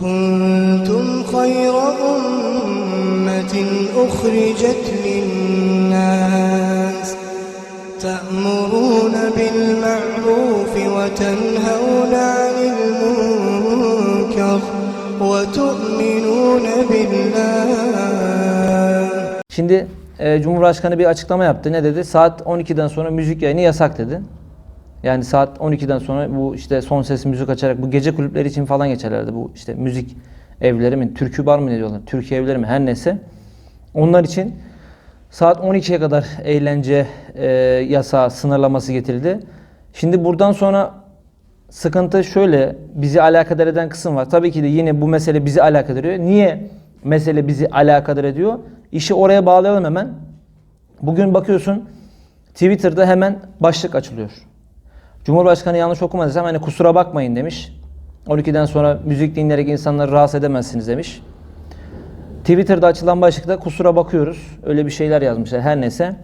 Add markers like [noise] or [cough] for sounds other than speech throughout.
كنتم خير أمة أخرجت للناس تأمرون بالمعروف وتنهون عن المنكر وتؤمنون بالله Şimdi e, Cumhurbaşkanı bir açıklama yaptı. Ne dedi? Saat 12'den sonra müzik yayını yasak dedi. Yani saat 12'den sonra bu işte son ses müzik açarak bu gece kulüpleri için falan geçerlerdi. Bu işte müzik evleri mi, türkü bar mı ne diyorlar? Türkiye evleri mi her neyse. Onlar için saat 12'ye kadar eğlence e, yasağı sınırlaması getirildi. Şimdi buradan sonra sıkıntı şöyle bizi alakadar eden kısım var. Tabii ki de yine bu mesele bizi alakadar ediyor. Niye mesele bizi alakadar ediyor? İşi oraya bağlayalım hemen. Bugün bakıyorsun Twitter'da hemen başlık açılıyor. Cumhurbaşkanı yanlış okumadıysam hani kusura bakmayın demiş. 12'den sonra müzik dinleyerek insanları rahatsız edemezsiniz demiş. Twitter'da açılan başlıkta kusura bakıyoruz. Öyle bir şeyler yazmışlar her neyse.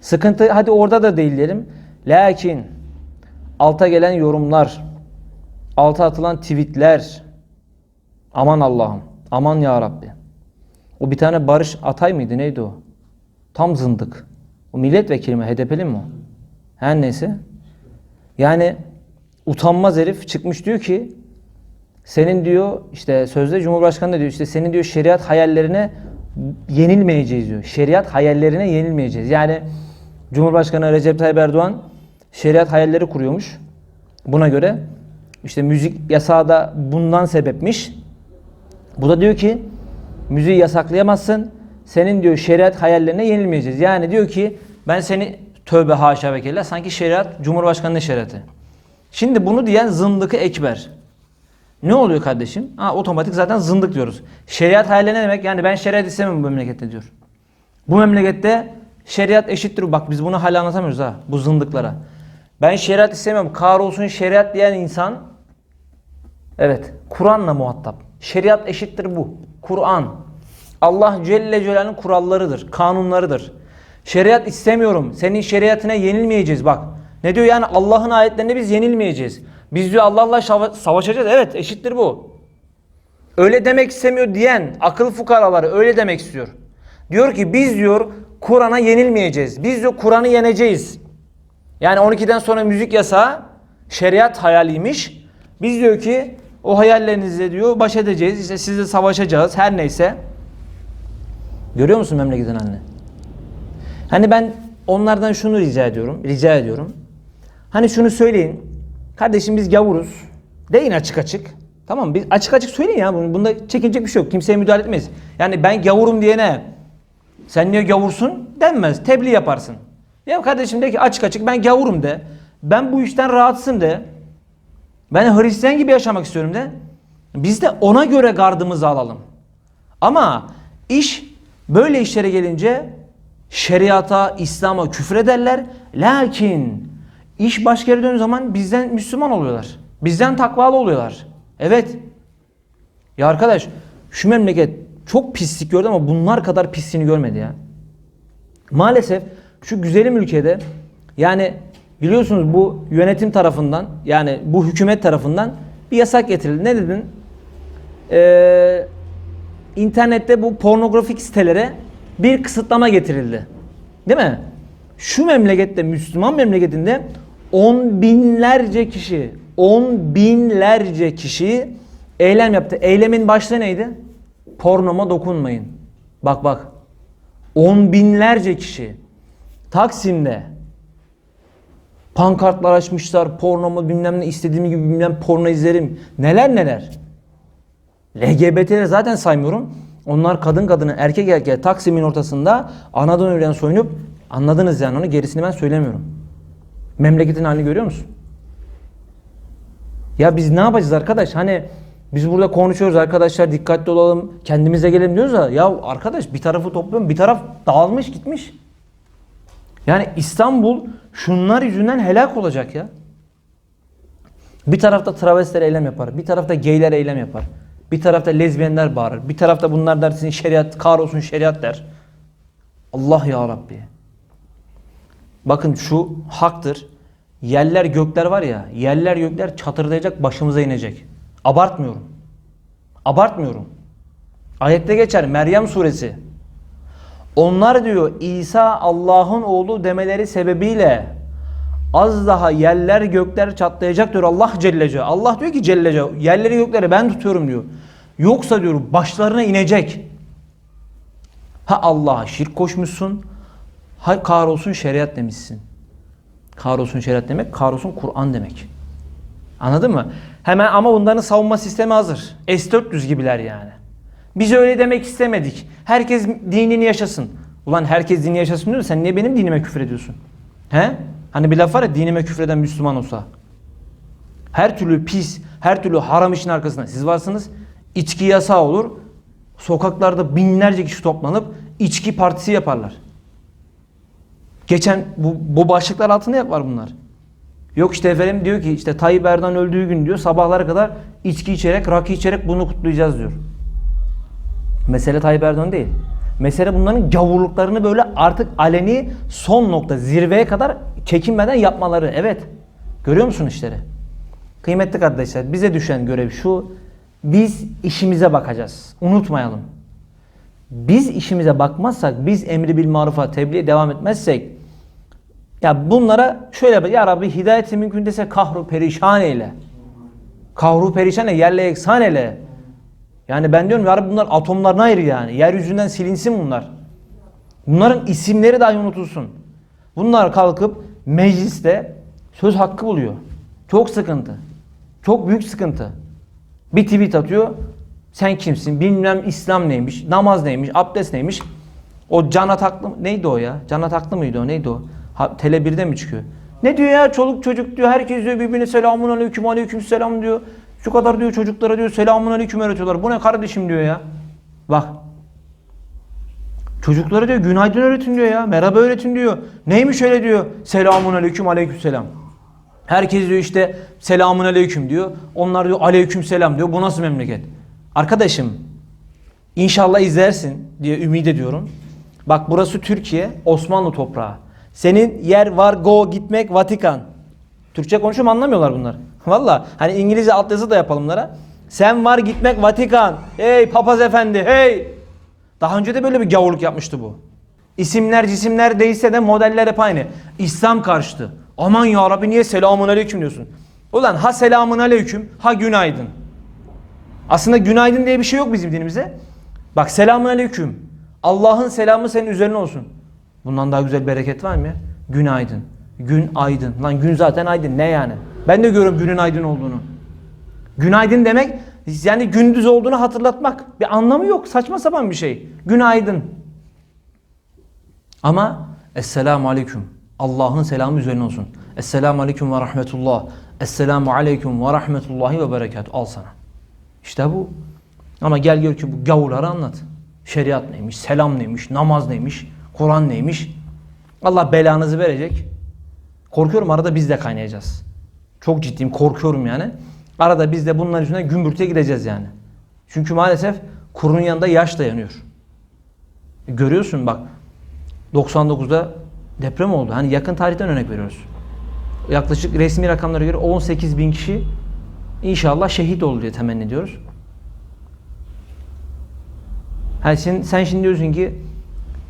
Sıkıntı hadi orada da değil diyelim. Lakin alta gelen yorumlar, alta atılan tweetler aman Allah'ım, aman ya Rabbi. O bir tane Barış Atay mıydı neydi o? Tam zındık. O milletvekili mi HDP'li mi o? Her neyse. Yani utanmaz herif çıkmış diyor ki senin diyor işte sözde Cumhurbaşkanı da diyor işte senin diyor şeriat hayallerine yenilmeyeceğiz diyor. Şeriat hayallerine yenilmeyeceğiz. Yani Cumhurbaşkanı Recep Tayyip Erdoğan şeriat hayalleri kuruyormuş. Buna göre işte müzik yasağı da bundan sebepmiş. Bu da diyor ki müziği yasaklayamazsın. Senin diyor şeriat hayallerine yenilmeyeceğiz. Yani diyor ki ben seni tövbe haşa ve kella sanki şeriat Cumhurbaşkanı'nın şeriatı. Şimdi bunu diyen zındıkı ekber. Ne oluyor kardeşim? Ha, otomatik zaten zındık diyoruz. Şeriat hayali ne demek? Yani ben şeriat istemem bu memlekette diyor. Bu memlekette şeriat eşittir. Bak biz bunu hala anlatamıyoruz ha bu zındıklara. Ben şeriat istemem. Kahrolsun şeriat diyen insan evet Kur'an'la muhatap. Şeriat eşittir bu. Kur'an. Allah Celle Celal'in kurallarıdır, kanunlarıdır. Şeriat istemiyorum. Senin şeriatine yenilmeyeceğiz bak. Ne diyor yani Allah'ın ayetlerine biz yenilmeyeceğiz. Biz diyor Allah'la savaşacağız. Evet eşittir bu. Öyle demek istemiyor diyen akıl fukaraları öyle demek istiyor. Diyor ki biz diyor Kur'an'a yenilmeyeceğiz. Biz diyor Kur'an'ı yeneceğiz. Yani 12'den sonra müzik yasağı şeriat hayaliymiş. Biz diyor ki o hayallerinizle diyor baş edeceğiz. İşte sizle savaşacağız her neyse. Görüyor musun memleketin anne? Hani ben onlardan şunu rica ediyorum. Rica ediyorum. Hani şunu söyleyin. Kardeşim biz gavuruz. Deyin açık açık. Tamam? Biz açık açık söyleyin ya. Bunda çekinecek bir şey yok. Kimseye müdahale etmeyiz. Yani ben gavurum diyene sen niye gavursun denmez. Tebliğ yaparsın. Ya kardeşim de ki açık açık ben gavurum de. Ben bu işten rahatsızım de. Ben Hristiyan gibi yaşamak istiyorum de. Biz de ona göre gardımızı alalım. Ama iş böyle işlere gelince şeriata, İslam'a küfür ederler. Lakin iş başka yere döndüğü zaman bizden Müslüman oluyorlar. Bizden takvalı oluyorlar. Evet. Ya arkadaş şu memleket çok pislik gördü ama bunlar kadar pisliğini görmedi ya. Maalesef şu güzelim ülkede yani biliyorsunuz bu yönetim tarafından yani bu hükümet tarafından bir yasak getirildi. Ne dedin? Ee, internette bu pornografik sitelere bir kısıtlama getirildi. Değil mi? Şu memlekette Müslüman memleketinde on binlerce kişi on binlerce kişi eylem yaptı. Eylemin başlığı neydi? Pornoma dokunmayın. Bak bak. On binlerce kişi Taksim'de pankartlar açmışlar. Pornomu bilmem ne istediğim gibi bilmem porno izlerim. Neler neler. LGBT'leri zaten saymıyorum. Onlar kadın kadına erkek erkeğe Taksim'in ortasında anadan öğren soyunup anladınız yani onu gerisini ben söylemiyorum. Memleketin halini görüyor musun? Ya biz ne yapacağız arkadaş? Hani biz burada konuşuyoruz arkadaşlar dikkatli olalım kendimize gelelim diyoruz da ya arkadaş bir tarafı topluyorum bir taraf dağılmış gitmiş. Yani İstanbul şunlar yüzünden helak olacak ya. Bir tarafta travestiler eylem yapar. Bir tarafta geyler eylem yapar. Bir tarafta lezbiyenler bağırır. Bir tarafta bunlar der sizin şeriat, kahrolsun şeriat der. Allah ya Rabbi. Bakın şu haktır. Yerler gökler var ya, yerler gökler çatırdayacak başımıza inecek. Abartmıyorum. Abartmıyorum. Ayette geçer Meryem suresi. Onlar diyor İsa Allah'ın oğlu demeleri sebebiyle az daha yerler gökler çatlayacak diyor Allah Celle Celaluhu. Allah diyor ki Celle Celaluhu yerleri gökleri ben tutuyorum diyor. Yoksa diyor başlarına inecek. Ha Allah'a şirk koşmuşsun. Ha kahrolsun şeriat demişsin. Kahrolsun şeriat demek, kahrolsun Kur'an demek. Anladın mı? Hemen ama bunların savunma sistemi hazır. S-400 gibiler yani. Biz öyle demek istemedik. Herkes dinini yaşasın. Ulan herkes dinini yaşasın diyor sen niye benim dinime küfür ediyorsun? He? Hani bir laf var ya dinime küfreden Müslüman olsa. Her türlü pis, her türlü haram işin arkasında siz varsınız. İçki yasağı olur. Sokaklarda binlerce kişi toplanıp içki partisi yaparlar. Geçen bu, bu başlıklar altında hep var bunlar. Yok işte efendim diyor ki işte Tayyip Erdoğan öldüğü gün diyor sabahlara kadar içki içerek, rakı içerek bunu kutlayacağız diyor. Mesele Tayyip Erdoğan değil. Mesele bunların gavurluklarını böyle artık aleni son nokta zirveye kadar çekinmeden yapmaları. Evet. Görüyor musun işleri? Kıymetli kardeşler bize düşen görev şu. Biz işimize bakacağız. Unutmayalım. Biz işimize bakmazsak, biz emri bil marufa tebliğe devam etmezsek ya bunlara şöyle ya Rabbi hidayeti mümkün dese kahru perişan eyle. Kahru perişan eyle, yerle eksan eyle. Yani ben diyorum ya Rabbi bunlar atomlarına ayrı yani. Yeryüzünden silinsin bunlar. Bunların isimleri dahi unutulsun. Bunlar kalkıp mecliste söz hakkı buluyor. Çok sıkıntı. Çok büyük sıkıntı. Bir tweet atıyor. Sen kimsin? Bilmem İslam neymiş, namaz neymiş, abdest neymiş. O cana taklı neydi o ya? Cana taklı mıydı o? Neydi o? Ha, Tele 1'de mi çıkıyor? Ne diyor ya? Çoluk çocuk diyor. Herkes diyor birbirine selamun aleyküm aleyküm selam diyor. Şu kadar diyor çocuklara diyor selamun aleyküm öğretiyorlar. Bu ne kardeşim diyor ya. Bak. Çocuklara diyor günaydın öğretin diyor ya. Merhaba öğretin diyor. Neymiş öyle diyor. Selamun aleyküm aleyküm selam. Herkes diyor işte selamun aleyküm diyor. Onlar diyor aleyküm selam diyor. Bu nasıl memleket? Arkadaşım inşallah izlersin diye ümit ediyorum. Bak burası Türkiye, Osmanlı toprağı. Senin yer var go gitmek Vatikan. Türkçe konuşuyorum anlamıyorlar bunlar. [laughs] Valla hani İngilizce altyazı da yapalım bunlara. Sen var gitmek Vatikan. Hey papaz efendi hey. Daha önce de böyle bir gavurluk yapmıştı bu. İsimler cisimler değişse de modeller hep aynı. İslam karşıtı. Aman ya Rabbi niye selamun aleyküm diyorsun? Ulan ha selamun aleyküm ha günaydın. Aslında günaydın diye bir şey yok bizim dinimizde. Bak selamun aleyküm. Allah'ın selamı senin üzerine olsun. Bundan daha güzel bereket var mı ya? Günaydın. Gün aydın. Lan gün zaten aydın. Ne yani? Ben de görüyorum günün aydın olduğunu. Günaydın demek yani gündüz olduğunu hatırlatmak. Bir anlamı yok. Saçma sapan bir şey. Günaydın. Ama Esselamu Aleyküm. Allah'ın selamı üzerine olsun. Esselamu Aleyküm ve Rahmetullah. Esselamu Aleyküm ve Rahmetullahi ve Berekatuhu. Al sana. İşte bu. Ama gel gör ki bu gavurları anlat. Şeriat neymiş, selam neymiş, namaz neymiş, Kur'an neymiş. Allah belanızı verecek. Korkuyorum arada biz de kaynayacağız. Çok ciddiyim korkuyorum yani. Arada biz de bunların yüzünden gümbürtüye gideceğiz yani. Çünkü maalesef kurunun yanında yaş dayanıyor. E görüyorsun bak 99'da deprem oldu. Hani yakın tarihten örnek veriyoruz. Yaklaşık resmi rakamlara göre 18 bin kişi inşallah şehit oldu diye temenni ediyoruz. Yani sen, sen şimdi diyorsun ki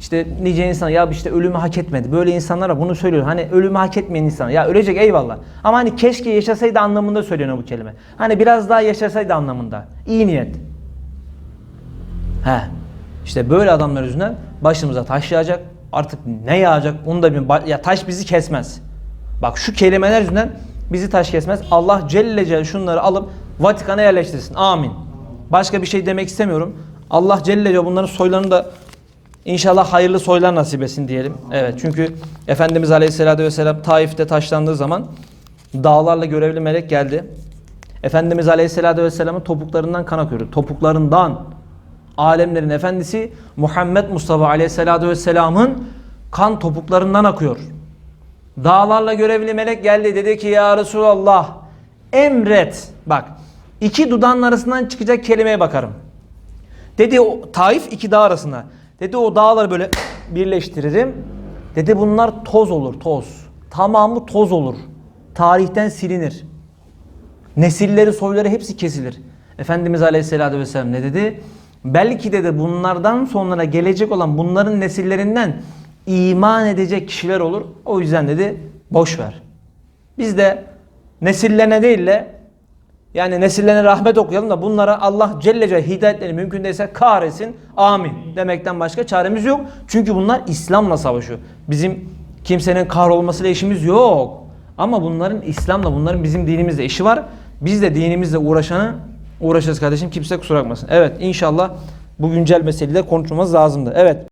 işte nice insan ya işte ölümü hak etmedi. Böyle insanlara bunu söylüyor. Hani ölümü hak etmeyen insan. Ya ölecek eyvallah. Ama hani keşke yaşasaydı anlamında söyleniyor bu kelime. Hani biraz daha yaşasaydı anlamında. İyi niyet. He. İşte böyle adamlar yüzünden başımıza taş yağacak. Artık ne yağacak onu da bir ya taş bizi kesmez. Bak şu kelimeler yüzünden bizi taş kesmez. Allah Celle Celle şunları alıp Vatikan'a yerleştirsin. Amin. Başka bir şey demek istemiyorum. Allah Celle Celle bunların soylarını da İnşallah hayırlı soylar nasip etsin diyelim. Evet çünkü Efendimiz Aleyhisselatü Vesselam Taif'te taşlandığı zaman dağlarla görevli melek geldi. Efendimiz Aleyhisselatü Vesselam'ın topuklarından kan akıyordu. Topuklarından alemlerin efendisi Muhammed Mustafa Aleyhisselatü Vesselam'ın kan topuklarından akıyor. Dağlarla görevli melek geldi dedi ki ya Resulallah emret. Bak iki dudağın arasından çıkacak kelimeye bakarım. Dedi Taif iki dağ arasında. Dedi o dağları böyle birleştiririm. Dedi bunlar toz olur toz. Tamamı toz olur. Tarihten silinir. Nesilleri soyları hepsi kesilir. Efendimiz Aleyhisselatü Vesselam ne dedi? Belki dedi bunlardan sonra gelecek olan bunların nesillerinden iman edecek kişiler olur. O yüzden dedi boş ver. Biz de nesillerine değil de yani nesillerine rahmet okuyalım da bunlara Allah Celle Celle hidayetleri mümkün değilse kahretsin. Amin. Demekten başka çaremiz yok. Çünkü bunlar İslam'la savaşıyor. Bizim kimsenin kahrolmasıyla işimiz yok. Ama bunların İslam'la, bunların bizim dinimizle işi var. Biz de dinimizle uğraşanı uğraşacağız kardeşim. Kimse kusura bakmasın. Evet inşallah bu güncel meseleyi de konuşmamız lazımdı. Evet.